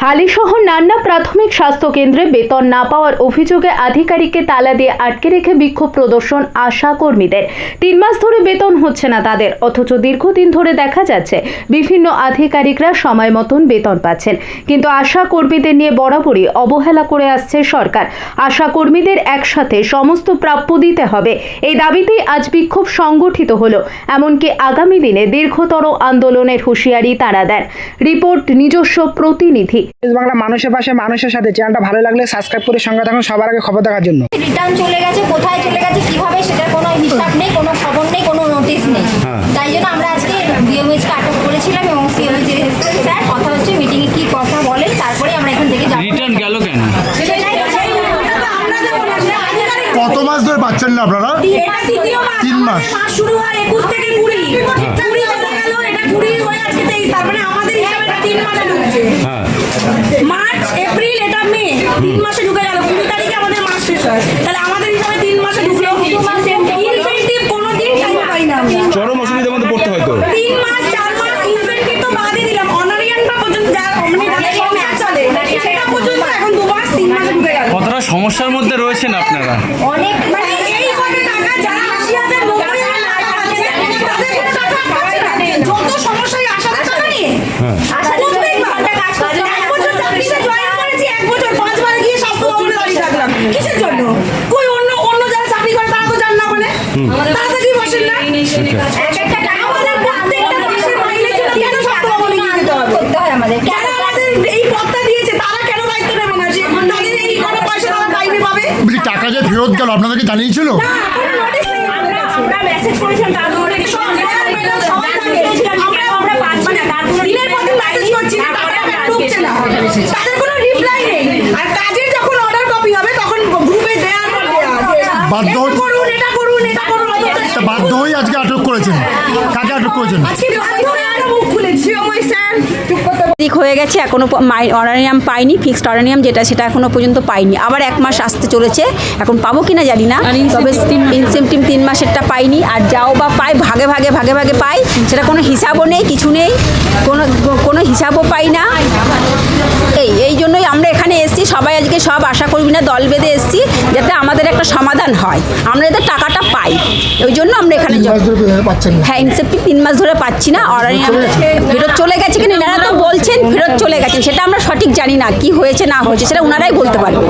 হালিশহর নান্না প্রাথমিক স্বাস্থ্য কেন্দ্রে বেতন না পাওয়ার অভিযোগে আধিকারিককে তালা দিয়ে আটকে রেখে বিক্ষোভ প্রদর্শন আশা কর্মীদের তিন মাস ধরে বেতন হচ্ছে না তাদের, অথচ দীর্ঘদিন ধরে দেখা যাচ্ছে বিভিন্ন আধিকারিকরা সময় মতন বেতন পাচ্ছেন। কিন্তু আশা কর্মীদের নিয়ে বরাবরই অবহেলা করে আসছে সরকার। আশা কর্মীদের একসাথে সমস্ত প্রাপ্য দিতে হবে। এই দাবিতেই আজ বিক্ষোভ সংগঠিত হলো। এমনকি আগামী দিনে দীর্ঘতর আন্দোলনের হুঁশিয়ারি তারা দেন। রিপোর্ট নিজস্ব প্রতিনিধি বাংলা মানুষের পাশে মানুষের সাথে। চ্যানেলটা ভালো লাগলে সাবস্ক্রাইব করে সঙ্গে থাকুন সবার আগে খবর দেখার জন্য। রিটার্ন চলে গেছে কোথায় চলে গেছে কীভাবে সেটার কোনো হিসাব নেই কোনো খবর নেই কোনো নোটিশ নেই। তাই জন্য আমরা আজকে ডিএমএইচকে আটক করেছিলাম এবং সিএমএইচ এসেছেন স্যার কথা হচ্ছে মিটিংয়ে কি কথা বলেন তারপরে আমরা এখান থেকে যাব। রিটার্ন গেল কেন? কত মাস ধরে পাচ্ছেন না আপনারা? তিন মাস শুরু হয় একুশ থেকে কুড়ি। এপ্রিল এটা মে তিন মাসে ঢুকে গেল কুড়ি তারিখে আমাদের মাস শেষ হয়। তাহলে আমাদের হিসাবে তিন মাসে ঢুকলো। ইনসেন্টিভ কোনো দিন টাইম পাই না আমরা। চরম অসুবিধার মধ্যে পড়তে হয়তো তিন মাস চার মাস ইনসেন্টিভ তো বাদই দিলাম। অনারিয়ানটা পর্যন্ত যা মানে চলে সেটা পর্যন্ত এখন দু মাস তিন মাসে ঢুকে গেল। কতটা সমস্যার মধ্যে রয়েছেন আপনারা? অনেক মানে এই কটা টাকা যারা আশি হাজার কিসের জন্য? কই অন্য অন্য যারা চাকরি করে তারা তো জান না বলে। তারা তো কি বসেন না? এক টাকা জন্য কেন স্বাস্থ্য ভবনে বাধ্য করুন, এটা করুন, এটা করুন, বাধ্য হয়ে আজকে আটক করেছেন। কাকে আটক করেছেন? আজকে বাধ্য হয়ে আমরা মুখ খুলেছি, ও স্যার, চুপ করতে দিক হয়ে গেছে এখনও অরানিয়াম পাইনি ফিক্সড অরানিয়াম যেটা সেটা এখনও পর্যন্ত পাইনি। আবার এক মাস আসতে চলেছে এখন পাবো কিনা জানি না তবে ইনসেন্টিভ তিন মাসেরটা পাইনি আর যাও বা পাই ভাগে ভাগে ভাগে ভাগে পাই সেটা কোনো হিসাবও নেই কিছু নেই কোনো কোনো হিসাবও পাই না। এসেছি সবাই আজকে সব আশা করবি না দল বেঁধে এসেছি যাতে আমাদের একটা সমাধান হয়। আমরা যাতে টাকাটা পাই। ওই জন্য আমরা এখানে হ্যাঁ ইনসেপ্টিভ তিন মাস ধরে পাচ্ছি না। ফেরত চলে গেছে? কিনা এনারা তো বলছেন ফেরত চলে গেছেন সেটা আমরা সঠিক জানি না কি হয়েছে না হয়েছে সেটা ওনারাই বলতে পারবেন।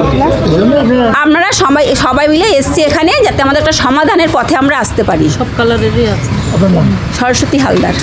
আপনারা সবাই সবাই মিলে এসছি এখানে যাতে আমাদের একটা সমাধানের পথে আমরা আসতে পারি। আপনার নাম? সরস্বতী হালদার।